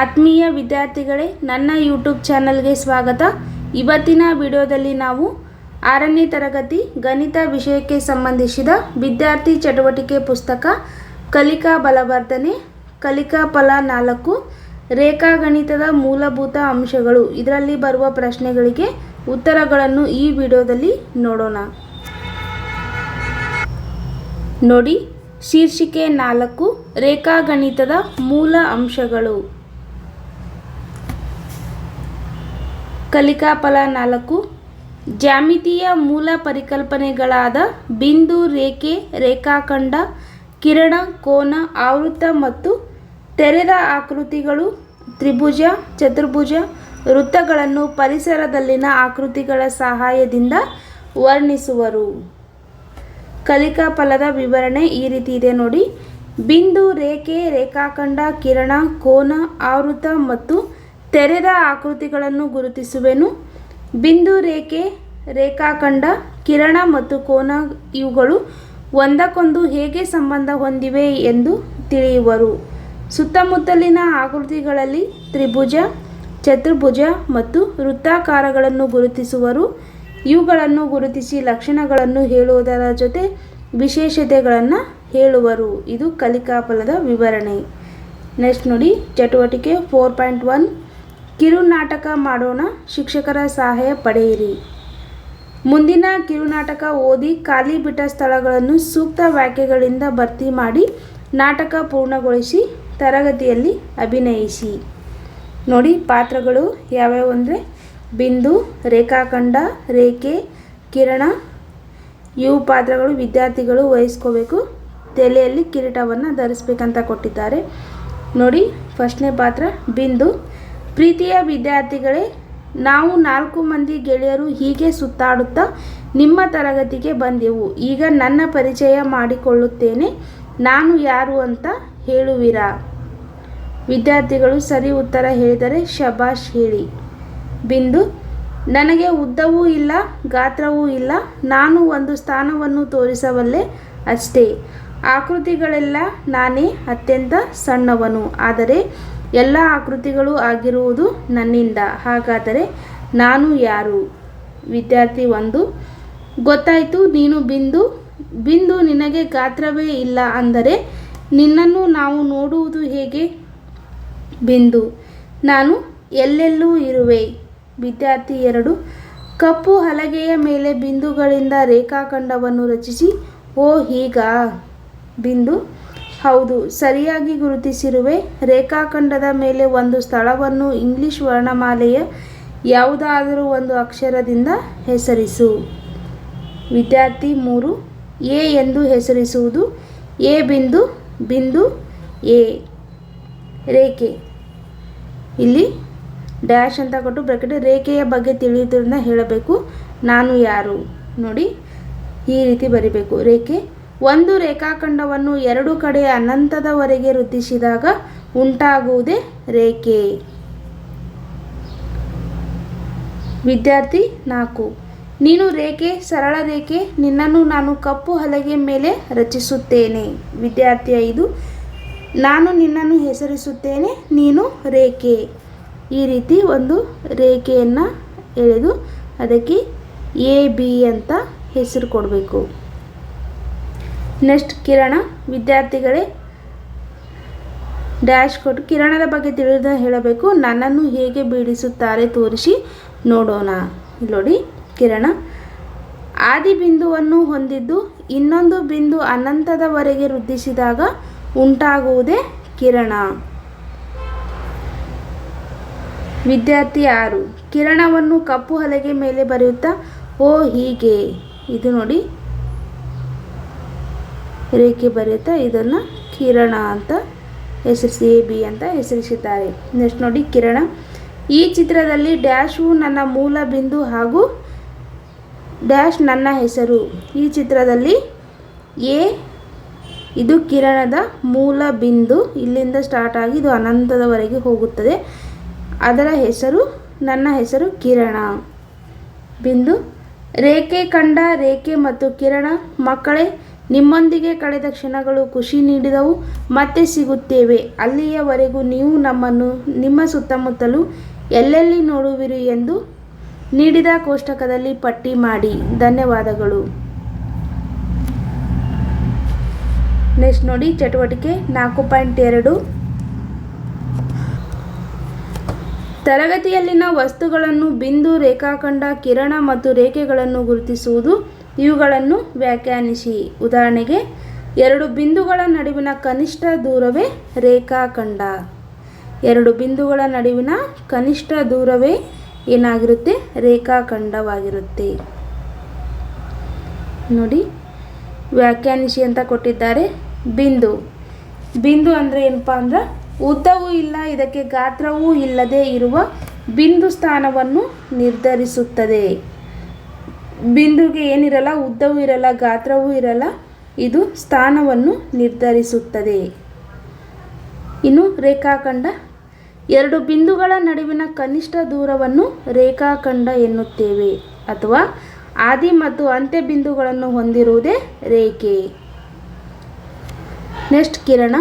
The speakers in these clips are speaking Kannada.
ಆತ್ಮೀಯ ವಿದ್ಯಾರ್ಥಿಗಳೇ, ನನ್ನ ಯೂಟ್ಯೂಬ್ ಚಾನಲ್ಗೆ ಸ್ವಾಗತ. ಇವತ್ತಿನ ವಿಡಿಯೋದಲ್ಲಿ ನಾವು ಆರನೇ ತರಗತಿ ಗಣಿತ ವಿಷಯಕ್ಕೆ ಸಂಬಂಧಿಸಿದ ವಿದ್ಯಾರ್ಥಿ ಚಟುವಟಿಕೆ ಪುಸ್ತಕ, ಕಲಿಕಾ ಬಲವರ್ಧನೆ, ಕಲಿಕಾ ಫಲ ನಾಲ್ಕು ರೇಖಾಗಣಿತದ ಮೂಲಭೂತ ಅಂಶಗಳು. ಇದರಲ್ಲಿ ಬರುವ ಪ್ರಶ್ನೆಗಳಿಗೆ ಉತ್ತರಗಳನ್ನು ಈ ವಿಡಿಯೋದಲ್ಲಿ ನೋಡೋಣ. ನೋಡಿ, ಶೀರ್ಷಿಕೆ ನಾಲ್ಕು ರೇಖಾಗಣಿತದ ಮೂಲ ಅಂಶಗಳು. ಕಲಿಕಾಫಲ ನಾಲ್ಕು ಜ್ಯಾಮಿತೀಯ ಮೂಲ ಪರಿಕಲ್ಪನೆಗಳಾದ ಬಿಂದು, ರೇಖೆ, ರೇಖಾಖಂಡ, ಕಿರಣ, ಕೋನ, ಆವೃತ್ತ ಮತ್ತು ತೆರೆದ ಆಕೃತಿಗಳು ತ್ರಿಭುಜ, ಚತುರ್ಭುಜ ವೃತ್ತಗಳನ್ನು ಪರಿಸರದಲ್ಲಿನ ಆಕೃತಿಗಳ ಸಹಾಯದಿಂದ ವರ್ಣಿಸುವರು. ಕಲಿಕಾ ಫಲದ ವಿವರಣೆ ಈ ರೀತಿ ಇದೆ ನೋಡಿ. ಬಿಂದು, ರೇಖೆ, ರೇಖಾಖಂಡ, ಕಿರಣ, ಕೋನ ಆವೃತ ಮತ್ತು ತೆರೆದ ಆಕೃತಿಗಳನ್ನು ಗುರುತಿಸುವೆನು. ಬಿಂದು ರೇಖೆ, ರೇಖಾಖಂಡ, ಕಿರಣ ಮತ್ತು ಕೋನ ಇವುಗಳು ಒಂದಕ್ಕೊಂದು ಹೇಗೆ ಸಂಬಂಧ ಹೊಂದಿವೆ ಎಂದು ತಿಳಿಯುವರು. ಸುತ್ತಮುತ್ತಲಿನ ಆಕೃತಿಗಳಲ್ಲಿ ತ್ರಿಭುಜ, ಚತುರ್ಭುಜ ಮತ್ತು ವೃತ್ತಾಕಾರಗಳನ್ನು ಗುರುತಿಸುವರು. ಇವುಗಳನ್ನು ಗುರುತಿಸಿ ಲಕ್ಷಣಗಳನ್ನು ಹೇಳುವುದರ ಜೊತೆ ವಿಶೇಷತೆಗಳನ್ನು ಹೇಳುವರು. ಇದು ಕಲಿಕಾ ಫಲದ ವಿವರಣೆ. ನೆಕ್ಸ್ಟ್ ನೋಡಿ, ಚಟುವಟಿಕೆ ಫೋರ್ ಪಾಯಿಂಟ್ ಒನ್ ಕಿರುನಾಟಕ ಮಾಡೋಣ ಶಿಕ್ಷಕರ ಸಹಾಯ ಪಡೆಯಿರಿ. ಮುಂದಿನ ಕಿರುನಾಟಕ ಓದಿ ಖಾಲಿ ಬಿಟ್ಟ ಸ್ಥಳಗಳನ್ನು ಸೂಕ್ತ ವಾಕ್ಯಗಳಿಂದ ಭರ್ತಿ ಮಾಡಿ ನಾಟಕ ಪೂರ್ಣಗೊಳಿಸಿ ತರಗತಿಯಲ್ಲಿ ಅಭಿನಯಿಸಿ. ನೋಡಿ ಪಾತ್ರಗಳು ಯಾವ್ಯಾವು ಅಂದರೆ ಬಿಂದು, ರೇಖಾಖಂಡ, ರೇಖೆ, ಕಿರಣ. ಇವು ಪಾತ್ರಗಳು ವಿದ್ಯಾರ್ಥಿಗಳು ವಹಿಸ್ಕೋಬೇಕು. ತಲೆಯಲ್ಲಿ ಕಿರೀಟವನ್ನು ಧರಿಸ್ಬೇಕಂತ ಕೊಟ್ಟಿದ್ದಾರೆ. ನೋಡಿ, ಫಸ್ಟ್ನೇ ಪಾತ್ರ ಬಿಂದು ಪ್ರೀತಿಯ ವಿದ್ಯಾರ್ಥಿಗಳೇ, ನಾವು ನಾಲ್ಕು ಮಂದಿ ಗೆಳೆಯರು ಹೀಗೆ ಸುತ್ತಾಡುತ್ತಾ ನಿಮ್ಮ ತರಗತಿಗೆ ಬಂದೆವು. ಈಗ ನನ್ನ ಪರಿಚಯ ಮಾಡಿಕೊಳ್ಳುತ್ತೇನೆ. ನಾನು ಯಾರು ಅಂತ ಹೇಳುವಿರಾ? ವಿದ್ಯಾರ್ಥಿಗಳು ಸರಿ ಉತ್ತರ ಹೇಳಿದರೆ ಶಬಾಷ್ ಹೇಳಿ. ಬಿಂದು, ನನಗೆ ಉದ್ದವೂ ಇಲ್ಲ, ಗಾತ್ರವೂ ಇಲ್ಲ, ನಾನು ಒಂದು ಸ್ಥಾನವನ್ನು ತೋರಿಸಬಲ್ಲೆ ಅಷ್ಟೇ. ಆಕೃತಿಗಳೆಲ್ಲ ನಾನೇ ಅತ್ಯಂತ ಸಣ್ಣವನು. ಆದರೆ ಎಲ್ಲ ಆಕೃತಿಗಳು ಆಗಿರುವುದು ನನ್ನಿಂದ. ಹಾಗಾದರೆ ನಾನು ಯಾರು? ವಿದ್ಯಾರ್ಥಿ ಒಂದು, ಗೊತ್ತಾಯಿತು ನೀನು ಬಿಂದು. ಬಿಂದು ನಿನಗೆ ಗಾತ್ರವೇ ಇಲ್ಲ ಅಂದರೆ ನಿನ್ನನ್ನು ನಾವು ನೋಡುವುದು ಹೇಗೆ? ಬಿಂದು, ನಾನು ಎಲ್ಲೆಲ್ಲೂ ಇರುವೆ. ವಿದ್ಯಾರ್ಥಿ ಎರಡು, ಕಪ್ಪು ಹಲಗೆಯ ಮೇಲೆ ಬಿಂದುಗಳಿಂದ ರೇಖಾಖಂಡವನ್ನು ರಚಿಸಿ. ಓ ಹೀಗ. ಬಿಂದು ಹೌದು, ಸರಿಯಾಗಿ ಗುರುತಿಸಿರುವೆ. ರೇಖಾಖಂಡದ ಮೇಲೆ ಒಂದು ಸ್ಥಳವನ್ನು ಇಂಗ್ಲಿಷ್ ವರ್ಣಮಾಲೆಯ ಯಾವುದಾದರೂ ಒಂದು ಅಕ್ಷರದಿಂದ ಹೆಸರಿಸು. ವಿದ್ಯಾರ್ಥಿ ಮೂರು, ಎ ಎಂದು ಹೆಸರಿಸುವುದು ಎ ಬಿಂದು ಬಿಂದು ಎ. ರೇಖೆ. ಇಲ್ಲಿ ಡ್ಯಾಶ್ ಅಂತ ಕೊಟ್ಟು ಬ್ರಾಕೆಟ್, ರೇಖೆಯ ಬಗ್ಗೆ ತಿಳಿಯುವುದರಿಂದ ಹೇಳಬೇಕು. ನಾನು ಯಾರು? ನೋಡಿ, ಈ ರೀತಿ ಬರಿಬೇಕು. ರೇಖೆ ಒಂದು ರೇಖಾಖಂಡವನ್ನು ಎರಡು ಕಡೆ ಅನಂತದವರೆಗೆ ವೃದ್ಧಿಸಿದಾಗ ಉಂಟಾಗುವುದೇ ರೇಖೆ. ವಿದ್ಯಾರ್ಥಿ ನಾಲ್ಕು. ನೀನು ರೇಖೆ, ಸರಳ ರೇಖೆ, ನಿನ್ನನ್ನು ನಾನು ಕಪ್ಪು ಹಲಗೆ ಮೇಲೆ ರಚಿಸುತ್ತೇನೆ. ವಿದ್ಯಾರ್ಥಿ ಐದು. ನಾನು ನಿನ್ನನ್ನು ಹೆಸರಿಸುತ್ತೇನೆ, ನೀನು ರೇಖೆ. ಈ ರೀತಿ ಒಂದು ರೇಖೆಯನ್ನು ಎಳೆದು ಅದಕ್ಕೆ ಎ, ಬಿ ಅಂತ ಹೆಸರು ಕೊಡಬೇಕು. ನೆಕ್ಸ್ಟ್ ಕಿರಣ ವಿದ್ಯಾರ್ಥಿಗಳೇ ಡ್ಯಾಶ್ ಕೊಟ್ಟು ಕಿರಣದ ಬಗ್ಗೆ ತಿಳಿದ ಹೇಳಬೇಕು. ನನ್ನನ್ನು ಹೇಗೆ ಬೀಡಿಸುತ್ತಾರೆ ತೋರಿಸಿ ನೋಡೋಣ. ನೋಡಿ ಕಿರಣ ಆದಿ ಬಿಂದುವನ್ನು ಹೊಂದಿದ್ದು ಇನ್ನೊಂದು ಬಿಂದು ಅನಂತದವರೆಗೆ ವೃದ್ಧಿಸಿದಾಗ ಉಂಟಾಗುವುದೇ ಕಿರಣ ವಿದ್ಯಾರ್ಥಿ ಆರು. ಕಿರಣವನ್ನು ಕಪ್ಪು ಹಲಗೆ ಮೇಲೆ ಬರೆಯುತ್ತಾ, ಓ ಹೀಗೆ. ಇದು ನೋಡಿ ರೇಖೆ ಬರೆಯುತ್ತಾ ಇದನ್ನು ಕಿರಣ ಅಂತ ಹೆಸರಿಸಿ ಎ ಬಿ ಅಂತ ಹೆಸರಿಸಿದ್ದಾರೆ. ನೆಕ್ಸ್ಟ್ ನೋಡಿ, ಕಿರಣ. ಈ ಚಿತ್ರದಲ್ಲಿ ಡ್ಯಾಶು ನನ್ನ ಮೂಲ ಬಿಂದು ಹಾಗೂ ಡ್ಯಾಶ್ ನನ್ನ ಹೆಸರು. ಈ ಚಿತ್ರದಲ್ಲಿ ಎ ಇದು ಕಿರಣದ ಮೂಲ ಬಿಂದು. ಇಲ್ಲಿಂದ ಸ್ಟಾರ್ಟ್ ಆಗಿ ಇದು ಅನಂತದವರೆಗೆ ಹೋಗುತ್ತದೆ. ಅದರ ಹೆಸರು, ನನ್ನ ಹೆಸರು ಕಿರಣ. ಬಿಂದು, ರೇಖೆ ಕಂಡ ರೇಖೆ ಮತ್ತು ಕಿರಣ ಮಕ್ಕಳೇ ನಿಮ್ಮೊಂದಿಗೆ ಕಳೆದ ಕ್ಷಣಗಳು ಖುಷಿ ನೀಡಿದವು, ಮತ್ತೆ ಸಿಗುತ್ತೇವೆ. ಅಲ್ಲಿಯವರೆಗೂ ನೀವು ನಮ್ಮನ್ನು, ನಿಮ್ಮ ಸುತ್ತಮುತ್ತಲು ಎಲ್ಲೆಲ್ಲಿ ನೋಡುವಿರಿ ಎಂದು ನೀಡಿದ ಕೋಷ್ಟಕದಲ್ಲಿ ಪಟ್ಟಿ ಮಾಡಿ. ಧನ್ಯವಾದಗಳು. ನೆಕ್ಸ್ಟ್ ನೋಡಿ, ಚಟುವಟಿಕೆ ನಾಲ್ಕು ಪಾಯಿಂಟ್ ಎರಡು. ತರಗತಿಯಲ್ಲಿನ ವಸ್ತುಗಳನ್ನು, ಬಿಂದು, ರೇಖಾಖಂಡ, ಕಿರಣ ಮತ್ತು ರೇಖೆಗಳನ್ನು ಗುರುತಿಸುವುದು ಇವುಗಳನ್ನು ವ್ಯಾಖ್ಯಾನಿಸಿ. ಉದಾಹರಣೆಗೆ, ಎರಡು ಬಿಂದುಗಳ ನಡುವಿನ ಕನಿಷ್ಠ ದೂರವೇ ರೇಖಾಖಂಡ ಎರಡು ಬಿಂದುಗಳ ನಡುವಿನ ಕನಿಷ್ಠ ದೂರವೇ ಏನಾಗಿರುತ್ತೆ? ರೇಖಾಖಂಡವಾಗಿರುತ್ತೆ ನೋಡಿ, ವ್ಯಾಖ್ಯಾನಿಸಿ ಅಂತ ಕೊಟ್ಟಿದ್ದಾರೆ. ಬಿಂದು. ಬಿಂದು ಅಂದರೆ ಏನಪ್ಪ ಅಂದ್ರೆ, ಉದ್ದವೂ ಇಲ್ಲ, ಇದಕ್ಕೆ ಗಾತ್ರವೂ ಇಲ್ಲದೆ ಇರುವ ಬಿಂದು ಸ್ಥಾನವನ್ನು ನಿರ್ಧರಿಸುತ್ತದೆ. ಬಿಂದುಗೆ ಏನಿರಲ್ಲ, ಉದ್ದವೂ ಇರಲ್ಲ, ಗಾತ್ರವೂ ಇರಲ್ಲ, ಇದು ಸ್ಥಾನವನ್ನು ನಿರ್ಧರಿಸುತ್ತದೆ. ಇನ್ನು ರೇಖಾಖಂಡ. ಎರಡು ಬಿಂದುಗಳ ನಡುವಿನ ಕನಿಷ್ಠ ದೂರವನ್ನು ರೇಖಾಖಂಡ ಎನ್ನುತ್ತೇವೆ, ಅಥವಾ ಆದಿ ಮತ್ತು ಅಂತ್ಯ ಬಿಂದುಗಳನ್ನು ಹೊಂದಿರುವುದೇ ರೇಖೆ. ನೆಕ್ಸ್ಟ್ ಕಿರಣ.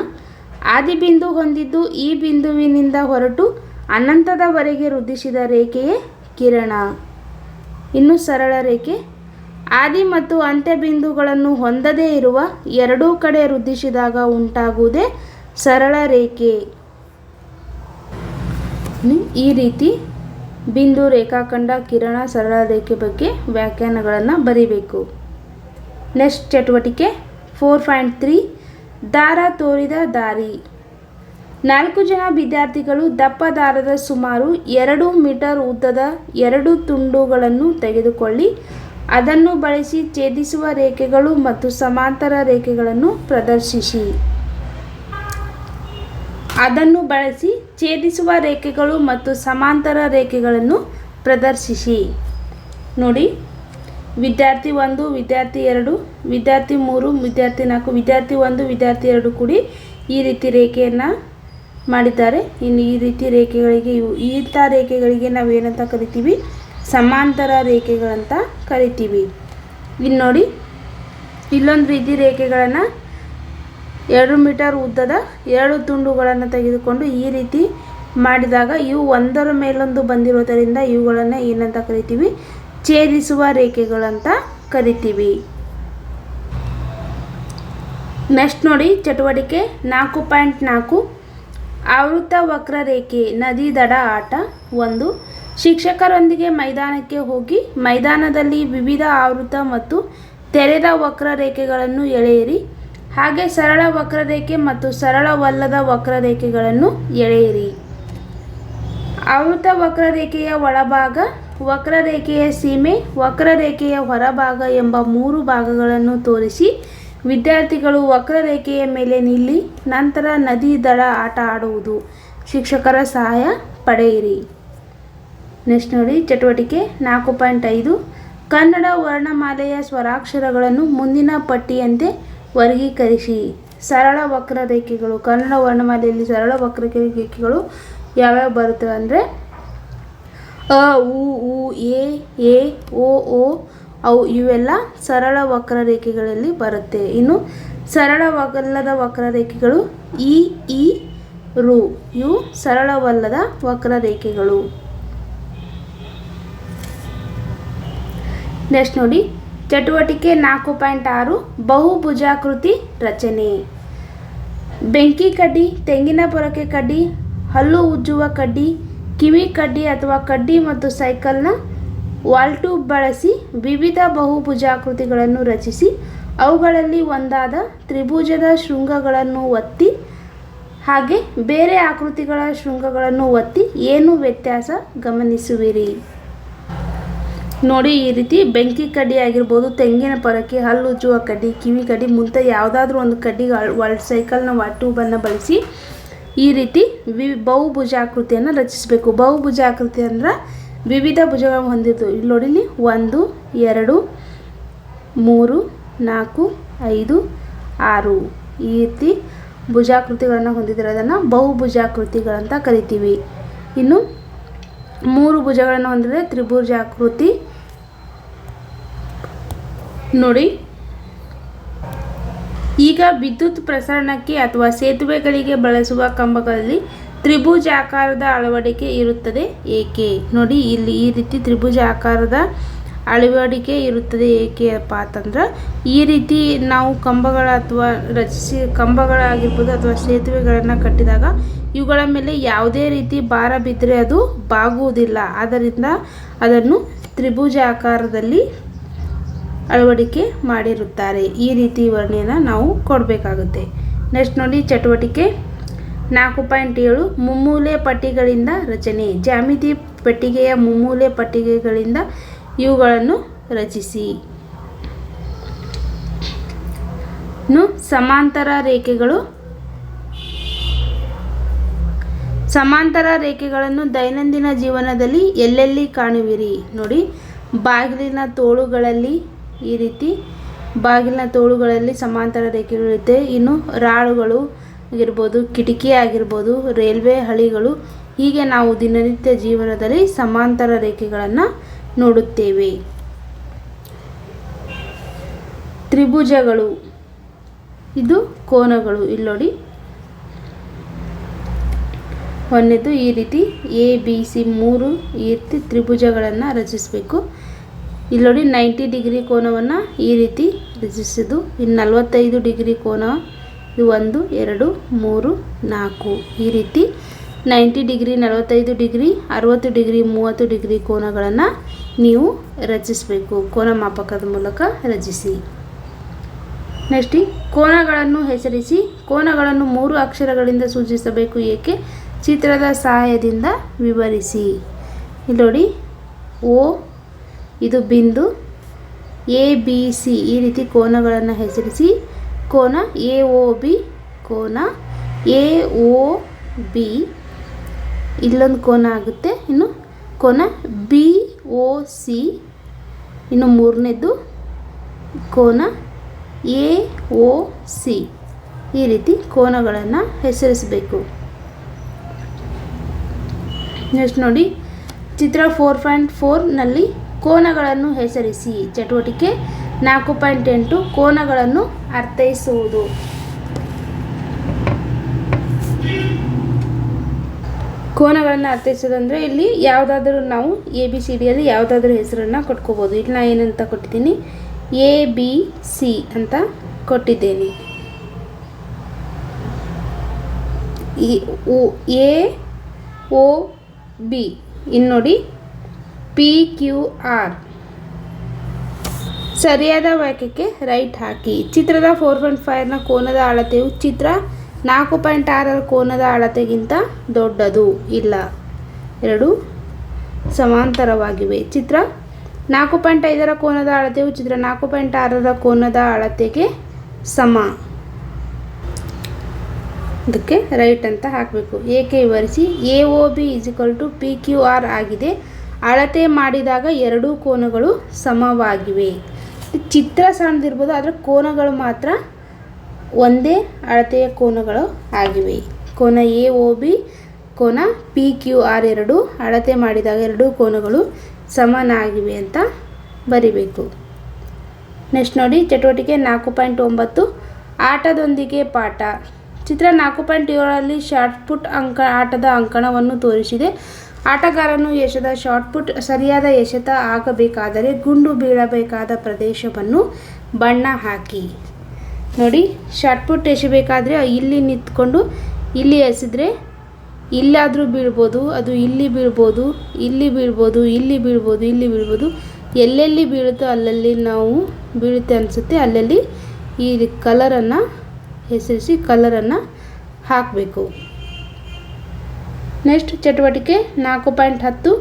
ಆದಿ ಬಿಂದು ಹೊಂದಿದ್ದು ಈ ಬಿಂದುವಿನಿಂದ ಹೊರಟು ಅನಂತದವರೆಗೆ ವೃದ್ಧಿಸಿದ ರೇಖೆಯೇ ಕಿರಣ. ಇನ್ನು ಸರಳ ರೇಖೆ. ಆದಿ ಮತ್ತು ಅಂತ್ಯ ಬಿಂದುಗಳನ್ನು ಹೊಂದದೇ ಇರುವ ಎರಡೂ ಕಡೆ ವೃದ್ಧಿಸಿದಾಗ ಉಂಟಾಗುವುದೇ ಸರಳ ರೇಖೆ. ಈ ರೀತಿ ಬಿಂದು, ರೇಖಾಖಂಡ, ಕಿರಣ, ಸರಳ ರೇಖೆ ಬಗ್ಗೆ ವ್ಯಾಖ್ಯಾನಗಳನ್ನು ಬರೀಬೇಕು. ನೆಕ್ಸ್ಟ್ ಚಟುವಟಿಕೆ ಫೋರ್ ಪಾಯಿಂಟ್ ತ್ರೀ ದಾರ ತೋರಿದ ದಾರಿ. ನಾಲ್ಕು ಜನ ವಿದ್ಯಾರ್ಥಿಗಳು ದಪ್ಪ ದಾರದ ಸುಮಾರು ಎರಡು ಮೀಟರ್ ಉದ್ದದ ಎರಡು ತುಂಡುಗಳನ್ನು ತೆಗೆದುಕೊಳ್ಳಿ. ಅದನ್ನು ಬಳಸಿ ಛೇದಿಸುವ ರೇಖೆಗಳು ಮತ್ತು ಸಮಾಂತರ ರೇಖೆಗಳನ್ನು ಪ್ರದರ್ಶಿಸಿ. ಅದನ್ನು ಬಳಸಿ ಛೇದಿಸುವ ರೇಖೆಗಳು ಮತ್ತು ಸಮಾಂತರ ರೇಖೆಗಳನ್ನು ಪ್ರದರ್ಶಿಸಿ. ನೋಡಿ, ವಿದ್ಯಾರ್ಥಿ ಒಂದು, ವಿದ್ಯಾರ್ಥಿ ಎರಡು, ವಿದ್ಯಾರ್ಥಿ ಮೂರು, ವಿದ್ಯಾರ್ಥಿ ನಾಲ್ಕು, ವಿದ್ಯಾರ್ಥಿ ಒಂದು, ವಿದ್ಯಾರ್ಥಿ ಎರಡು ಕೂಡಿ ಈ ರೀತಿ ರೇಖೆಯನ್ನು ಮಾಡಿದ್ದಾರೆ. ಇನ್ನು ಈ ರೀತಿ ರೇಖೆಗಳಿಗೆ ಇವು ಇಂಥ ರೇಖೆಗಳಿಗೆ ನಾವು ಏನಂತ ಕರಿತೀವಿ? ಸಮಾಂತರ ರೇಖೆಗಳಂತ ಕರಿತೀವಿ. ಇನ್ನು ನೋಡಿ, ಇಲ್ಲೊಂದು ರೀತಿ ರೇಖೆಗಳನ್ನು ಎರಡು ಮೀಟರ್ ಉದ್ದದ ಎರಡು ತುಂಡುಗಳನ್ನು ತೆಗೆದುಕೊಂಡು ಈ ರೀತಿ ಮಾಡಿದಾಗ ಇವು ಒಂದರ ಮೇಲೊಂದು ಬಂದಿರೋದರಿಂದ ಇವುಗಳನ್ನು ಏನಂತ ಕರಿತೀವಿ? ಛೇದಿಸುವ ರೇಖೆಗಳಂತ ಕರಿತೀವಿ. ನೆಕ್ಸ್ಟ್ ನೋಡಿ, ಚಟುವಟಿಕೆ ನಾಲ್ಕು ಪಾಯಿಂಟ್ ನಾಲ್ಕು. ಆವೃತ್ತ ವಕ್ರರೇಖೆ ನದಿ ದಡ ಆಟ ಒಂದು. ಶಿಕ್ಷಕರೊಂದಿಗೆ ಮೈದಾನಕ್ಕೆ ಹೋಗಿ ಮೈದಾನದಲ್ಲಿ ವಿವಿಧ ಆವೃತ ಮತ್ತು ತೆರೆದ ವಕ್ರರೇಖೆಗಳನ್ನು ಎಳೆಯಿರಿ. ಹಾಗೆ ಸರಳ ವಕ್ರರೇಖೆ ಮತ್ತು ಸರಳವಲ್ಲದ ವಕ್ರರೇಖೆಗಳನ್ನು ಎಳೆಯಿರಿ. ಆವೃತ ವಕ್ರರೇಖೆಯ ಒಳಭಾಗ, ವಕ್ರರೇಖೆಯ ಸೀಮೆ, ವಕ್ರರೇಖೆಯ ಹೊರಭಾಗ ಎಂಬ ಮೂರು ಭಾಗಗಳನ್ನು ತೋರಿಸಿ ವಿದ್ಯಾರ್ಥಿಗಳು ವಕ್ರರೇಖೆಯ ಮೇಲೆ ನಿಲ್ಲಿ ನಂತರ ನದಿ ದಡ ಆಟ ಆಡುವುದು. ಶಿಕ್ಷಕರ ಸಹಾಯ ಪಡೆಯಿರಿ. ನೆಕ್ಸ್ಟ್ ನೋಡಿ, ಚಟುವಟಿಕೆ ನಾಲ್ಕು ಪಾಯಿಂಟ್ ಐದು. ಕನ್ನಡ ವರ್ಣಮಾಲೆಯ ಸ್ವರಾಕ್ಷರಗಳನ್ನು ಮುಂದಿನ ಪಟ್ಟಿಯಂತೆ ವರ್ಗೀಕರಿಸಿ. ಸರಳ ವಕ್ರರೇಖೆಗಳು, ಕನ್ನಡ ವರ್ಣಮಾಲೆಯಲ್ಲಿ ಸರಳ ವಕ್ರರೇಖೆಗಳು ಯಾವ್ಯಾವ ಬರುತ್ತವೆ ಅಂದರೆ, ಅ ಉ, ಎ ಎ, ಓ ಓ ಅವು ಇವೆಲ್ಲ ಸರಳ ವಕ್ರರೇಖೆಗಳಲ್ಲಿ ಬರುತ್ತೆ. ಇನ್ನು ಸರಳವಲ್ಲದ ವಕ್ರರೇಖೆಗಳು ಇ ಇ ರು ಇವು ಸರಳವಲ್ಲದ ವಕ್ರರೇಖೆಗಳು. ನೆಕ್ಸ್ಟ್ ನೋಡಿ, ಚಟುವಟಿಕೆ ನಾಲ್ಕು ಪಾಯಿಂಟ್ ಆರು, ಬಹುಭುಜಾಕೃತಿ ರಚನೆ. ಬೆಂಕಿ ಕಡ್ಡಿ, ತೆಂಗಿನ ಪೊರಕೆ ಕಡ್ಡಿ, ಹಲ್ಲು ಉಜ್ಜುವ ಕಡ್ಡಿ, ಕಿವಿ ಕಡ್ಡಿ ಅಥವಾ ಕಡ್ಡಿ ಮತ್ತು ಸೈಕಲ್ನ ವಾಲ್ಟೂಬ್ ಬಳಸಿ ವಿವಿಧ ಬಹುಭುಜಾಕೃತಿಗಳನ್ನು ರಚಿಸಿ, ಅವುಗಳಲ್ಲಿ ಒಂದಾದ ತ್ರಿಭುಜದ ಶೃಂಗಗಳನ್ನು ಒತ್ತಿ ಹಾಗೆ ಬೇರೆ ಆಕೃತಿಗಳ ಶೃಂಗಗಳನ್ನು ಒತ್ತಿ ಏನು ವ್ಯತ್ಯಾಸ ಗಮನಿಸುವಿರಿ? ನೋಡಿ, ಈ ರೀತಿ ಬೆಂಕಿ ಕಡ್ಡಿ ಆಗಿರ್ಬೋದು, ತೆಂಗಿನ ಪೊರಕೆ, ಹಲ್ಲು ಉಜ್ಜುವ ಕಡ್ಡಿ, ಕಿವಿ ಕಡ್ಡಿ ಮುಂತ ಯಾವುದಾದ್ರೂ ಒಂದು ಕಡ್ಡಿ ವಾಲ್ ಸೈಕಲ್ನ ಟ್ಯೂಬನ್ನು ಬಳಸಿ ಈ ರೀತಿ ವಿ ಬಹುಭುಜಾಕೃತಿಯನ್ನು ರಚಿಸಬೇಕು. ಬಹುಭುಜಾಕೃತಿ ಅಂದ್ರೆ ವಿವಿಧ ಭುಜಗಳನ್ನು ಹೊಂದಿತ್ತು ಇಲ್ಲಿ ನೋಡಿ, ಇಲ್ಲಿ ಒಂದು, ಎರಡು, ಮೂರು, ನಾಲ್ಕು, ಐದು, ಆರು. ಈ ರೀತಿ ಭುಜಾಕೃತಿಗಳನ್ನು ಹೊಂದಿದಿರೋದನ್ನು ಬಹುಭುಜಾಕೃತಿಗಳಂತ ಕರಿತೀವಿ. ಇನ್ನು ಮೂರು ಭುಜಗಳನ್ನು ಹೊಂದಿದ್ರೆ ತ್ರಿಭುಜಾಕೃತಿ. ನೋಡಿ, ಈಗ ವಿದ್ಯುತ್ ಪ್ರಸರಣಕ್ಕೆ ಅಥವಾ ಸೇತುವೆಗಳಿಗೆ ಬಳಸುವ ಕಂಬಗಳಲ್ಲಿ ತ್ರಿಭುಜಾಕಾರದ ಅಳವಡಿಕೆ ಇರುತ್ತದೆ. ಏಕೆ? ನೋಡಿ, ಇಲ್ಲಿ ಈ ರೀತಿ ತ್ರಿಭುಜ ಆಕಾರದ ಅಳವಡಿಕೆ ಇರುತ್ತದೆ. ಏಕೆಪ್ಪ ಅಂತಂದ್ರೆ, ಈ ರೀತಿ ನಾವು ಕಂಬಗಳ ಅಥವಾ ರಚಿಸಿ, ಕಂಬಗಳಾಗಿರ್ಬೋದು ಅಥವಾ ಸೇತುವೆಗಳನ್ನು ಕಟ್ಟಿದಾಗ ಇವುಗಳ ಮೇಲೆ ಯಾವುದೇ ರೀತಿ ಭಾರ ಬಿದ್ದರೆ ಅದು ಬಾಗುವುದಿಲ್ಲ. ಆದ್ದರಿಂದ ಅದನ್ನು ತ್ರಿಭುಜ ಆಕಾರದಲ್ಲಿ ಅಳವಡಿಕೆ ಮಾಡಿರುತ್ತಾರೆ. ಈ ರೀತಿ ವರ್ಣೆಯನ್ನು ನಾವು ಕೊಡಬೇಕಾಗುತ್ತೆ. ನೆಕ್ಸ್ಟ್ ನೋಡಿ, ಚಟುವಟಿಕೆ ನಾಲ್ಕು ಪಾಯಿಂಟ್ ಏಳು ಮುಮ್ಮೂಲೆ ಪಟ್ಟಿಗಳಿಂದ ರಚನೆ. ಜಾಮಿತಿ ಪೆಟ್ಟಿಗೆಯ ಮುಮ್ಮೂಲೆ ಪಟ್ಟಿಗೆಗಳಿಂದ ಇವುಗಳನ್ನು ರಚಿಸಿ. ಸಮಾಂತರ ರೇಖೆಗಳು. ಸಮಾಂತರ ರೇಖೆಗಳನ್ನು ದೈನಂದಿನ ಜೀವನದಲ್ಲಿ ಎಲ್ಲೆಲ್ಲಿ ಕಾಣುವಿರಿ? ನೋಡಿ, ಬಾಗಿಲಿನ ತೋಳುಗಳಲ್ಲಿ ಈ ರೀತಿ ಬಾಗಿಲಿನ ತೋಳುಗಳಲ್ಲಿ ಸಮಾಂತರ ರೇಖೆಗಳಿರುತ್ತೆ ಇನ್ನು ರಾಳುಗಳು ಆಗಿರ್ಬೋದು, ಕಿಟಕಿ ಆಗಿರ್ಬೋದು, ರೈಲ್ವೆ ಹಳಿಗಳು, ಹೀಗೆ ನಾವು ದಿನನಿತ್ಯ ಜೀವನದಲ್ಲಿ ಸಮಾಂತರ ರೇಖೆಗಳನ್ನು ನೋಡುತ್ತೇವೆ. ತ್ರಿಭುಜಗಳು. ಇದು ಕೋನಗಳು. ಇಲ್ಲಿ ನೋಡಿ ಒಂದನೇದು ಈ ರೀತಿ ಎ ಬಿ ಸಿ ಮೂರು ಈ ರೀತಿ ತ್ರಿಭುಜಗಳನ್ನು ರಚಿಸಬೇಕು. ಇಲ್ಲಿ ನೋಡಿ ನೈಂಟಿ ಡಿಗ್ರಿ ಕೋನವನ್ನು ಈ ರೀತಿ ರಚಿಸಿದ್ದು. ಇನ್ನು ನಲವತ್ತೈದು ಡಿಗ್ರಿ ಕೋನ ಇದು ಒಂದು, ಎರಡು, ಮೂರು, ನಾಲ್ಕು. ಈ ರೀತಿ ನೈಂಟಿ ಡಿಗ್ರಿ, ನಲವತ್ತೈದು ಡಿಗ್ರಿ, ಅರುವತ್ತು ಡಿಗ್ರಿ, ಮೂವತ್ತು ಡಿಗ್ರಿ ಕೋನಗಳನ್ನು ನೀವು ರಚಿಸಬೇಕು. ಕೋನ ಮಾಪಕದ ಮೂಲಕ ರಚಿಸಿ. ನೆಕ್ಸ್ಟ್ ಕೋನಗಳನ್ನು ಹೆಸರಿಸಿ. ಕೋನಗಳನ್ನು ಮೂರು ಅಕ್ಷರಗಳಿಂದ ಸೂಚಿಸಬೇಕು. ಏಕೆ? ಚಿತ್ರದ ಸಹಾಯದಿಂದ ವಿವರಿಸಿ. ಇಲ್ಲಿ ನೋಡಿ. ಓ, ಇದು ಬಿಂದು ಎ, ಬಿ, ಸಿ. ಈ ರೀತಿ ಕೋನಗಳನ್ನು ಹೆಸರಿಸಿ. ಕೋನ ಎ ಒ ಬಿ, ಕೋನ ಎ ಒ ಬಿ. ಇಲ್ಲೊಂದು ಕೋನ ಆಗುತ್ತೆ. ಇನ್ನು ಕೋನ ಬಿ ಓ ಸಿ, ಇನ್ನು ಮೂರನೇದು ಕೋನ ಎ ಒ ಸಿ. ಈ ರೀತಿ ಕೋನಗಳನ್ನು ಹೆಸರಿಸಬೇಕು. ನೆಕ್ಸ್ಟ್ ನೋಡಿ, ಚಿತ್ರ ಫೋರ್ ಪಾಯಿಂಟ್ ಫೋರ್ನಲ್ಲಿ ಕೋನಗಳನ್ನು ಹೆಸರಿಸಿ. ಚಟುವಟಿಕೆ ನಾಲ್ಕು ಪಾಯಿಂಟ್ ಎಂಟು ಕೋನಗಳನ್ನು ಅರ್ಥೈಸುವುದು. ಕೋನಗಳನ್ನು ಅರ್ಥೈಸೋದಂದರೆ ಇಲ್ಲಿ ಯಾವುದಾದ್ರೂ ನಾವು ಎ ಬಿ ಸಿ ಡಿಯಲ್ಲಿ ಯಾವುದಾದ್ರೂ ಹೆಸರನ್ನು ಕೊಟ್ಕೋಬೋದು. ಇಲ್ಲಿ ನಾನು ಏನಂತ ಕೊಟ್ಟಿದ್ದೀನಿ? ಎ ಬಿ ಸಿ ಅಂತ ಕೊಟ್ಟಿದ್ದೇನೆ. ಎ ಓ ಬಿ ಇನ್ನು ನೋಡಿ. ಪಿ ಕ್ಯೂ ಆರ್ ಸರಿಯಾದ ವಾಕ್ಯಕ್ಕೆ ರೈಟ್ ಹಾಕಿ. ಚಿತ್ರದ ಫೋರ್ ಪಾಯಿಂಟ್ ಫೈವ್ನ ಕೋನದ ಅಳತೆಯು ಚಿತ್ರ ನಾಲ್ಕು ಪಾಯಿಂಟ್ ಆರರ ಕೋನದ ಅಳತೆಗಿಂತ ದೊಡ್ಡದು, ಇಲ್ಲ. ಎರಡು ಸಮಾಂತರವಾಗಿವೆ. ಚಿತ್ರ ನಾಲ್ಕು ಪಾಯಿಂಟ್ ಐದರ ಕೋನದ ಅಳತೆಯು ಚಿತ್ರ ನಾಲ್ಕು ಪಾಯಿಂಟ್ ಆರರ ಕೋನದ ಅಳತೆಗೆ ಸಮ. ಅದಕ್ಕೆ ರೈಟ್ ಅಂತ ಹಾಕಬೇಕು. ಏಕೆ ವಿವರಿಸಿ? A O B is to P Q R ಆಗಿದೆ. ಅಳತೆ ಮಾಡಿದಾಗ ಎರಡೂ ಕೋನಗಳು ಸಮವಾಗಿವೆ. ಚಿತ್ರ ಸಣ್ಣದಿರ್ಬೋದು ಆದರೆ ಕೋನಗಳು ಮಾತ್ರ ಒಂದೇ ಅಳತೆಯ ಕೋನಗಳು ಆಗಿವೆ. ಕೋನ ಎ ಒ ಬಿ ಕೋನ ಪಿ ಕ್ಯೂ ಆರ್ ಎರಡು, ಅಳತೆ ಮಾಡಿದಾಗ ಎರಡೂ ಕೋನಗಳು ಸಮನಾಗಿವೆ ಅಂತ ಬರಿಬೇಕು. ನೆಕ್ಸ್ಟ್ ನೋಡಿ, ಚಟುವಟಿಕೆ ನಾಲ್ಕು ಪಾಯಿಂಟ್ ಒಂಬತ್ತು, ಆಟದೊಂದಿಗೆ ಪಾಠ. ಚಿತ್ರ ನಾಲ್ಕು ಪಾಯಿಂಟ್ ಏಳರಲ್ಲಿ ಶಾರ್ಟ್ ಪುಟ್ ಅಂಕ, ಆಟದ ಅಂಕಣವನ್ನು ತೋರಿಸಿದೆ. ಆಟಗಾರನು ಎಸೆದ ಶಾರ್ಟ್ ಪುಟ್ ಸರಿಯಾದ ಎಸೆತ ಆಗಬೇಕಾದರೆ ಗುಂಡು ಬೀಳಬೇಕಾದ ಪ್ರದೇಶವನ್ನು ಬಣ್ಣ ಹಾಕಿ. ನೋಡಿ, ಶಾರ್ಟ್ ಪುಟ್ ಎಸೆಬೇಕಾದ್ರೆ ಇಲ್ಲಿ ನಿಂತ್ಕೊಂಡು, ಇಲ್ಲಿ ಎಸೆದ್ರೆ ಇಲ್ಲಾದರೂ ಬೀಳ್ಬೋದು, ಅದು ಇಲ್ಲಿ ಬೀಳ್ಬೋದು ಇಲ್ಲಿ ಬೀಳ್ಬೋದು ಇಲ್ಲಿ ಬೀಳ್ಬೋದು ಇಲ್ಲಿ ಬೀಳ್ಬೋದು. ಎಲ್ಲೆಲ್ಲಿ ಬೀಳುತ್ತೋ ಅಲ್ಲಲ್ಲಿ ನಾವು ಬೀಳುತ್ತೆ ಅನಿಸುತ್ತೆ. ಅಲ್ಲಲ್ಲಿ ಈ ಕಲರನ್ನು ಹೆಸರಿಸಿ ಕಲರನ್ನು ಹಾಕಬೇಕು. ನೆಕ್ಸ್ಟ್ ಚಟುವಟಿಕೆ ನಾಲ್ಕು ಪಾಯಿಂಟ್ ಹತ್ತು.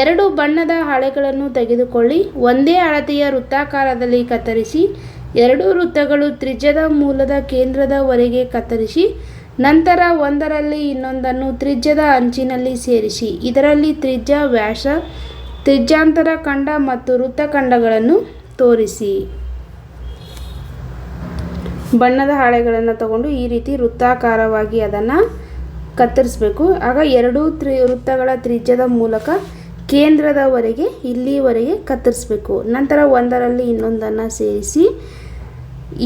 ಎರಡು ಬಣ್ಣದ ಹಾಳೆಗಳನ್ನು ತೆಗೆದುಕೊಳ್ಳಿ, ಒಂದೇ ಅಳತೆಯ ವೃತ್ತಾಕಾರದಲ್ಲಿ ಕತ್ತರಿಸಿ, ಎರಡು ವೃತ್ತಗಳು ತ್ರಿಜ್ಯದ ಮೂಲದ ಕೇಂದ್ರದವರೆಗೆ ಕತ್ತರಿಸಿ, ನಂತರ ಒಂದರಲ್ಲಿ ಇನ್ನೊಂದನ್ನು ತ್ರಿಜ್ಯದ ಅಂಚಿನಲ್ಲಿ ಸೇರಿಸಿ, ಇದರಲ್ಲಿ ತ್ರಿಜ್ಯ, ವ್ಯಾಸ, ತ್ರಿಜ್ಯಾಂತರ ಖಂಡ ಮತ್ತು ವೃತ್ತಖಂಡಗಳನ್ನು ತೋರಿಸಿ. ಬಣ್ಣದ ಹಾಳೆಗಳನ್ನು ತಗೊಂಡು ಈ ರೀತಿ ವೃತ್ತಾಕಾರವಾಗಿ ಅದನ್ನು ಕತ್ತರಿಸಬೇಕು. ಆಗ ಎರಡೂ ತ್ರಿ ವೃತ್ತಗಳ ತ್ರಿಜ್ಯದ ಮೂಲಕ ಕೇಂದ್ರದವರೆಗೆ, ಇಲ್ಲಿವರೆಗೆ ಕತ್ತರಿಸಬೇಕು. ನಂತರ ಒಂದರಲ್ಲಿ ಇನ್ನೊಂದನ್ನು ಸೇರಿಸಿ,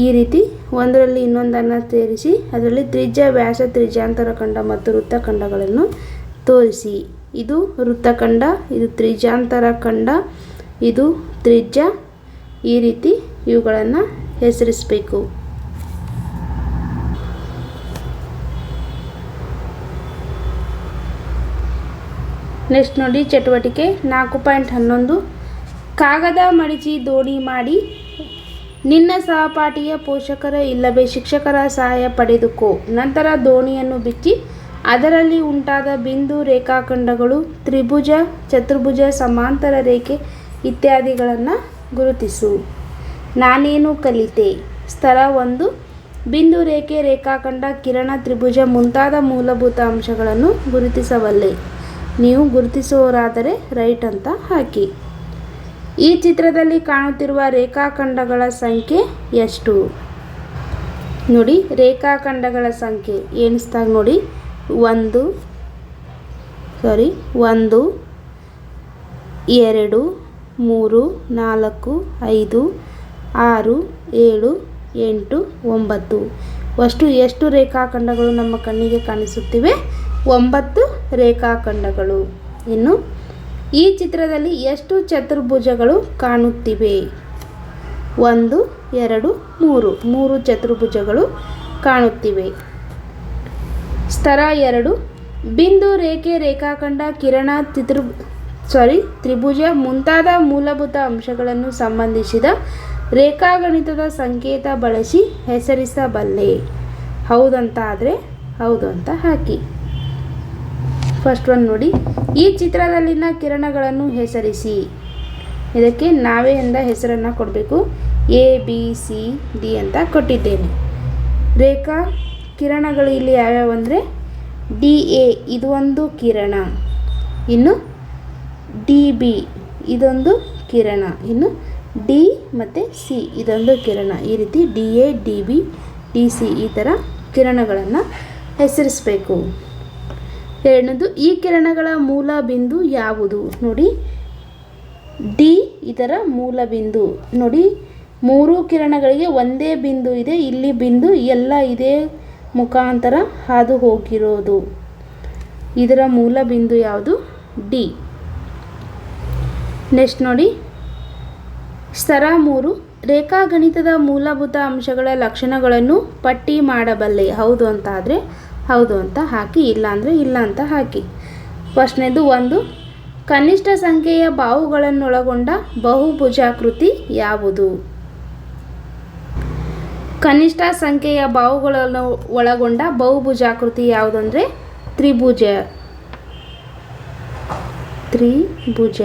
ಈ ರೀತಿ ಒಂದರಲ್ಲಿ ಇನ್ನೊಂದನ್ನು ಸೇರಿಸಿ, ಅದರಲ್ಲಿ ತ್ರಿಜ್ಯ, ವ್ಯಾಸ, ತ್ರಿಜ್ಯಾಂತರ ಖಂಡ ಮತ್ತು ವೃತ್ತಖಂಡಗಳನ್ನು ತೋರಿಸಿ. ಇದು ವೃತ್ತಖಂಡ ಇದು ತ್ರಿಜ್ಯಾಂತರ ಖಂಡ, ಇದು ತ್ರಿಜ್ಯ. ಈ ರೀತಿ ಇವುಗಳನ್ನು ಹೆಸರಿಸಬೇಕು. ನೆಕ್ಸ್ಟ್ ನೋಡಿ ಚಟುವಟಿಕೆ ನಾಲ್ಕು ಪಾಯಿಂಟ್ ಹನ್ನೊಂದು. ಕಾಗದ ಮಡಿಚಿ ದೋಣಿ ಮಾಡಿ, ನಿನ್ನ ಸಹಪಾಠಿಯ ಪೋಷಕರ ಇಲ್ಲವೇ ಶಿಕ್ಷಕರ ಸಹಾಯ ಪಡೆದುಕೋ. ನಂತರ ದೋಣಿಯನ್ನು ಬಿಚ್ಚಿ, ಅದರಲ್ಲಿ ಉಂಟಾದ ಬಿಂದು ರೇಖಾಖಂಡಗಳು, ತ್ರಿಭುಜ, ಚತುರ್ಭುಜ, ಸಮಾಂತರ ರೇಖೆ ಇತ್ಯಾದಿಗಳನ್ನು ಗುರುತಿಸು. ನಾನೇನು ಕಲಿತೆ? ಸ್ಥಳ ಒಂದು. ಬಿಂದು ರೇಖೆ, ರೇಖಾಖಂಡ, ಕಿರಣ, ತ್ರಿಭುಜ ಮುಂತಾದ ಮೂಲಭೂತ ಅಂಶಗಳನ್ನು ಗುರುತಿಸಬಲ್ಲೆ. ನೀವು ಗುರುತಿಸುವವರಾದರೆ ರೈಟ್ ಅಂತ ಹಾಕಿ. ಈ ಚಿತ್ರದಲ್ಲಿ ಕಾಣುತ್ತಿರುವ ರೇಖಾಖಂಡಗಳ ಸಂಖ್ಯೆ ಎಷ್ಟು? ನೋಡಿ, ರೇಖಾಖಂಡಗಳ ಸಂಖ್ಯೆ. ಎಣಿಸ್ದಾಗ ನೋಡಿ? ಒಂದು ಸಾರಿ ಒಂದು, ಎರಡು, ಮೂರು, ನಾಲ್ಕು, ಐದು, ಆರು, ಏಳು, ಎಂಟು, ಒಂಬತ್ತು. ಅಷ್ಟು ಎಷ್ಟು ರೇಖಾಖಂಡಗಳು ನಮ್ಮ ಕಣ್ಣಿಗೆ ಕಾಣಿಸುತ್ತಿವೆ? ಒಂಬತ್ತು ರೇಖಾಖಂಡಗಳು. ಇನ್ನು, ಈ ಚಿತ್ರದಲ್ಲಿ ಎಷ್ಟು ಚತುರ್ಭುಜಗಳು ಕಾಣುತ್ತಿವೆ? ಒಂದು, ಎರಡು, ಮೂರು. ಮೂರು ಚತುರ್ಭುಜಗಳು ಕಾಣುತ್ತಿವೆ. ಸ್ತರ ಎರಡು, ಬಿಂದು ರೇಖೆ ರೇಖಾಖಂಡ ಕಿರಣ ಚಿತ್ರ ಸಾರಿ ತ್ರಿಭುಜ ಮುಂತಾದ ಮೂಲಭೂತ ಅಂಶಗಳನ್ನು ಸಂಬಂಧಿಸಿದ ರೇಖಾಗಣಿತದ ಸಂಕೇತ ಬಳಸಿ ಹೆಸರಿಸಬಲ್ಲೆ. ಹೌದಂತ ಆದರೆ ಹೌದು ಅಂತ ಹಾಕಿ. ಫಸ್ಟ್ ಒನ್ ನೋಡಿ. ಈ ಚಿತ್ರದಲ್ಲಿನ ಕಿರಣಗಳನ್ನು ಹೆಸರಿಸಿ. ಇದಕ್ಕೆ ನಾವೇ ಎಂದ ಹೆಸರನ್ನು ಕೊಡಬೇಕು. ಎ, ಬಿ, ಸಿ, ಡಿ ಅಂತ ಕೊಟ್ಟಿದ್ದೇನೆ. ರೇಖಾ, ಕಿರಣಗಳು ಇಲ್ಲಿ ಯಾವ್ಯಾವು ಅಂದರೆ? ಡಿ, ಎ, ಇದು ಒಂದು ಕಿರಣ. ಇನ್ನು ಡಿ, ಬಿ, ಇದೊಂದು ಕಿರಣ. ಇನ್ನು ಡಿ ಮತ್ತು ಸಿ, ಇದೊಂದು ಕಿರಣ. ಈ ರೀತಿ D, A, D, B, D, C ಈ ಥರ ಕಿರಣಗಳನ್ನು ಹೆಸರಿಸಬೇಕು. ಎರಡನೇದು, ಈ ಕಿರಣಗಳ ಮೂಲ ಬಿಂದು ಯಾವುದು? ನೋಡಿ ಡಿ ಇದರ ಮೂಲ ಬಿಂದು. ನೋಡಿ, ಮೂರು ಕಿರಣಗಳಿಗೆ ಒಂದೇ ಬಿಂದು ಇದೆ, ಇಲ್ಲಿ ಬಿಂದು ಎಲ್ಲ ಇದೇ ಮುಖಾಂತರ ಹಾದು ಹೋಗಿರೋದು. ಇದರ ಮೂಲ ಬಿಂದು ಯಾವುದು? ಡಿ ನೆಕ್ಸ್ಟ್ ನೋಡಿ ಸ್ತರ ಮೂರು, ರೇಖಾಗಣಿತದ ಮೂಲಭೂತ ಅಂಶಗಳ ಲಕ್ಷಣಗಳನ್ನು ಪಟ್ಟಿ ಮಾಡಬಲ್ಲೆ. ಹೌದು ಅಂತ ಆದರೆ ಹೌದು ಅಂತ ಹಾಕಿ ಇಲ್ಲ ಅಂದರೆ ಇಲ್ಲ ಅಂತ ಹಾಕಿ. ಫಸ್ಟ್ನೇದು ಒಂದು, ಕನಿಷ್ಠ ಸಂಖ್ಯೆಯ ಬಾವುಗಳನ್ನೊಳಗೊಂಡ ಬಹುಭುಜಾಕೃತಿ ಯಾವುದು? ಕನಿಷ್ಠ ಸಂಖ್ಯೆಯ ಬಾಹುಗಳನ್ನು ಒಳಗೊಂಡ ಬಹುಭುಜಾಕೃತಿ ಯಾವುದಂದರೆ? ತ್ರಿಭುಜ. ತ್ರಿಭುಜ.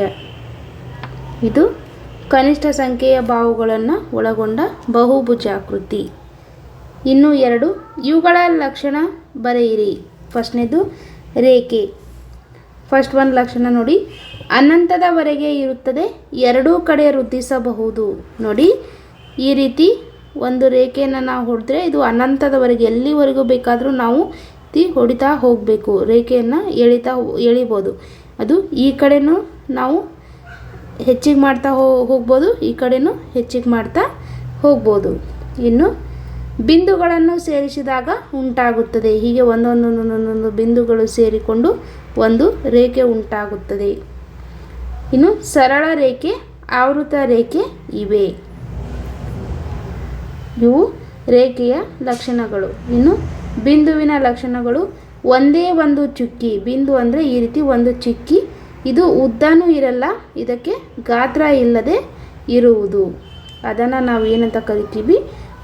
ಇದು ಕನಿಷ್ಠ ಸಂಖ್ಯೆಯ ಬಾವುಗಳನ್ನು ಒಳಗೊಂಡ ಬಹುಭುಜಾಕೃತಿ. ಇನ್ನು ಎರಡು, ಇವುಗಳ ಲಕ್ಷಣ ಬರೆಯಿರಿ. ಫಸ್ಟ್ನೇದು, ರೇಖೆ. ಫಸ್ಟ್ ಒಂದು ಲಕ್ಷಣ ನೋಡಿ. ಅನಂತದವರೆಗೆ ಇರುತ್ತದೆ, ಎರಡೂ ಕಡೆ ವೃದ್ಧಿಸಬಹುದು. ನೋಡಿ, ಈ ರೀತಿ ಒಂದು ರೇಖೆಯನ್ನು ನಾವು ಹೊಡೆದ್ರೆ ಇದು ಅನಂತದವರೆಗೆ ಎಲ್ಲಿವರೆಗೂ ಬೇಕಾದರೂ ನಾವು ತಿ ಹೊಡಿತಾ ಹೋಗಬೇಕು. ರೇಖೆಯನ್ನು ಎಳಿತಾ ಎಳಿಬೋದು. ಅದು ಈ ಕಡೆನೂ ನಾವು ಹೆಚ್ಚಿಗೆ ಮಾಡ್ತಾ ಹೋಗ್ಬೋದು, ಈ ಕಡೆನೂ ಹೆಚ್ಚಿಗೆ ಮಾಡ್ತಾ ಹೋಗ್ಬೋದು. ಇನ್ನು ಬಿಂದುಗಳನ್ನು ಸೇರಿಸಿದಾಗ ಉಂಟಾಗುತ್ತದೆ. ಹೀಗೆ ಒಂದೊಂದೊಂದೊಂದೊಂದೊಂದು ಬಿಂದುಗಳು ಸೇರಿಕೊಂಡು ಒಂದು ರೇಖೆ ಉಂಟಾಗುತ್ತದೆ. ಇನ್ನು ಸರಳ ರೇಖೆ, ಆವೃತ ರೇಖೆ ಇವೆ. ಇವು ರೇಖೆಯ ಲಕ್ಷಣಗಳು. ಇನ್ನು ಬಿಂದುವಿನ ಲಕ್ಷಣಗಳು ಒಂದೇ ಒಂದು ಚುಕ್ಕಿ. ಬಿಂದು ಅಂದರೆ ಈ ರೀತಿ ಒಂದು ಚುಕ್ಕಿ. ಇದು ಉದ್ದನೂ ಇರಲ್ಲ, ಇದಕ್ಕೆ ಗಾತ್ರ ಇಲ್ಲದೆ ಇರುವುದು. ಅದನ್ನು ನಾವು ಏನಂತ ಕರಿತೀವಿ?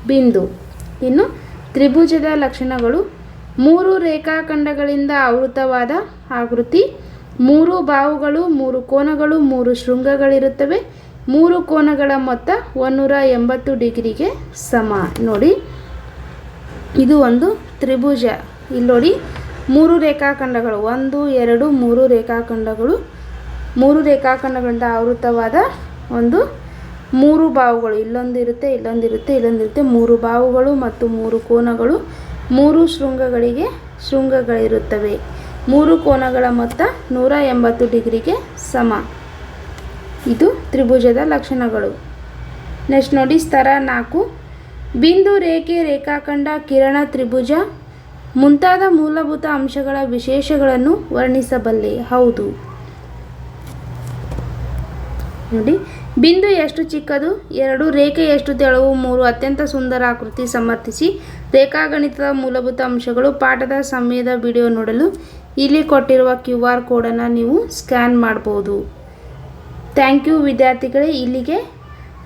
ಬಿಂದು. ಇನ್ನು ತ್ರಿಭುಜದ ಲಕ್ಷಣಗಳು ಮೂರು ರೇಖಾಖಂಡಗಳಿಂದ ಆವೃತವಾದ ಆಕೃತಿ, ಮೂರು ಬಾವುಗಳು, ಮೂರು ಕೋನಗಳು, ಮೂರು ಶೃಂಗಗಳಿರುತ್ತವೆ. ಮೂರು ಕೋನಗಳ ಮೊತ್ತ ಒಂದೂರ ಎಂಬತ್ತು ಡಿಗ್ರಿಗೆ ಸಮ. ನೋಡಿ, ಇದು ಒಂದು ತ್ರಿಭುಜ. ಇಲ್ಲಿ ನೋಡಿ, ಮೂರು ರೇಖಾಖಂಡಗಳು, ಒಂದು, ಎರಡು, ಮೂರು ರೇಖಾಖಂಡಗಳು, ಮೂರು ರೇಖಾಖಂಡಗಳಿಂದ ಆವೃತವಾದ ಒಂದು ಮೂರು ಬಾವುಗಳು. ಇಲ್ಲೊಂದಿರುತ್ತೆ ಇಲ್ಲೊಂದಿರುತ್ತೆ ಇಲ್ಲೊಂದು ಇರುತ್ತೆ ಇಲ್ಲೊಂದು ಇರುತ್ತೆ ಮೂರು ಬಾವುಗಳು ಮತ್ತು ಮೂರು ಕೋನಗಳು. ಮೂರು ಶೃಂಗಗಳಿಗೆ ಶೃಂಗಗಳಿರುತ್ತವೆ. ಮೂರು ಕೋನಗಳ ಮೊತ್ತ ನೂರ ಎಂಬತ್ತು ಡಿಗ್ರಿಗೆ ಸಮ. ಇದು ತ್ರಿಭುಜದ ಲಕ್ಷಣಗಳು. ನೆಕ್ಸ್ಟ್ ನೋಡಿ, ಸ್ತರ ನಾಲ್ಕು. ಬಿಂದು ರೇಖೆ, ರೇಖಾಖಂಡ, ಕಿರಣ ತ್ರಿಭುಜ ಮುಂತಾದ ಮೂಲಭೂತ ಅಂಶಗಳ ವಿಶೇಷಗಳನ್ನು ವರ್ಣಿಸಬಲ್ಲೆ. ಹೌದು. ನೋಡಿ ಬಿಂದು ಎಷ್ಟು ಚಿಕ್ಕದು? ಎರಡು. ರೇಖೆ ಎಷ್ಟು ತೆಳವು? ಮೂರು. ಅತ್ಯಂತ ಸುಂದರ ಆಕೃತಿ ಸಮರ್ಥಿಸಿ ರೇಖಾಗಣಿತದ ಮೂಲಭೂತ ಅಂಶಗಳು ಪಾಠದ ಸಮಯದ ವಿಡಿಯೋ ನೋಡಲು ಇಲ್ಲಿ ಕೊಟ್ಟಿರುವ ಕ್ಯೂ ಆರ್ ಕೋಡನ್ನು ನೀವು ಸ್ಕ್ಯಾನ್ ಮಾಡ್ಬೋದು. ಥ್ಯಾಂಕ್ ಯು ವಿದ್ಯಾರ್ಥಿಗಳೇ. ಇಲ್ಲಿಗೆ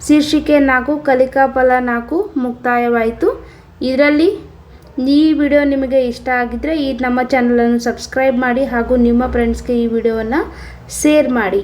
ಶೀರ್ಷಿಕೆ ನಾಲ್ಕು, ಕಲಿಕಾ ಫಲ ನಾಲ್ಕು ಮುಕ್ತಾಯವಾಯಿತು. ಇದರಲ್ಲಿ ಈ ವಿಡಿಯೋ ನಿಮಗೆ ಇಷ್ಟ ಆಗಿದ್ದರೆ ಈ ನಮ್ಮ ಚಾನಲನ್ನು ಸಬ್ಸ್ಕ್ರೈಬ್ ಮಾಡಿ ಹಾಗೂ ನಿಮ್ಮ ಫ್ರೆಂಡ್ಸ್ಗೆ ಈ ವಿಡಿಯೋವನ್ನು ಶೇರ್ ಮಾಡಿ.